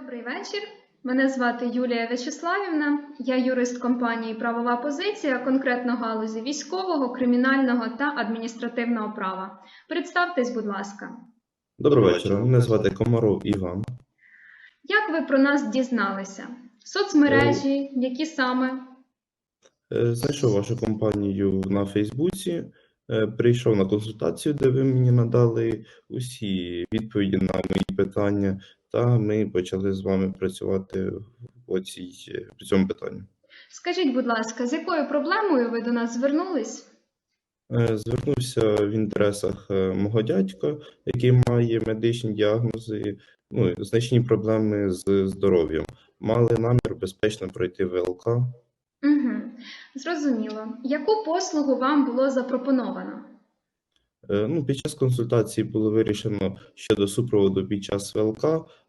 Добрий вечір. Мене звати Юлія В'ячеславівна. Я юрист компанії Правова позиція, конкретно галузі військового, кримінального та адміністративного права. Представтесь, будь ласка. Доброго вечора. Мене звати Комаров Іван. Як ви про нас дізналися? Соцмережі, які саме? Е, Знайшов вашу компанію на Фейсбуці, е, прийшов на консультацію, де ви мені надали усі відповіді на мої питання, та ми почали з вами працювати в оцій, е, в цьому питанні. Скажіть, будь ласка, з якою проблемою ви до нас звернулись? Е, Звернувся в інтересах е, мого дядька, який має медичні діагнози, ну, значні проблеми з здоров'ям. Мали намір безпечно пройти ВЛК. Угу. Зрозуміло. Яку послугу вам було запропоновано? Е, Ну, під час консультації було вирішено щодо супроводу під час ВЛК.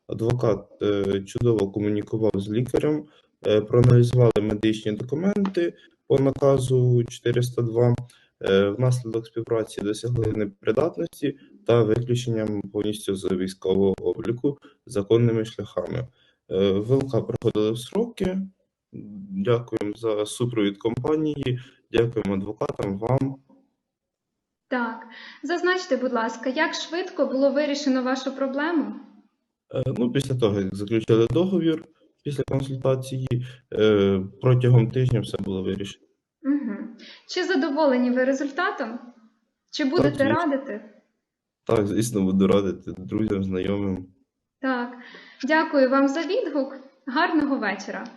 Адвокат е, чудово комунікував з лікарем, е, проаналізували медичні документи по наказу 402. Е, Внаслідок співпраці досягли непридатності та виключенням повністю з військового обліку законними шляхами. ВЛК проходили сроки. Дякуємо за супровід компанії, дякуємо адвокатам, вам. Так, зазначте, будь ласка, як швидко було вирішено вашу проблему? Е, Ну, після того, як заключили договір, після консультації, е, протягом тижня все було вирішено. Угу. Чи задоволені ви результатом? Чи будете звісно. радити? Так, звісно, буду радити друзям, знайомим. Так, дякую вам за відгук. Гарного вечора.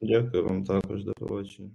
Дякую вам також, до побачення.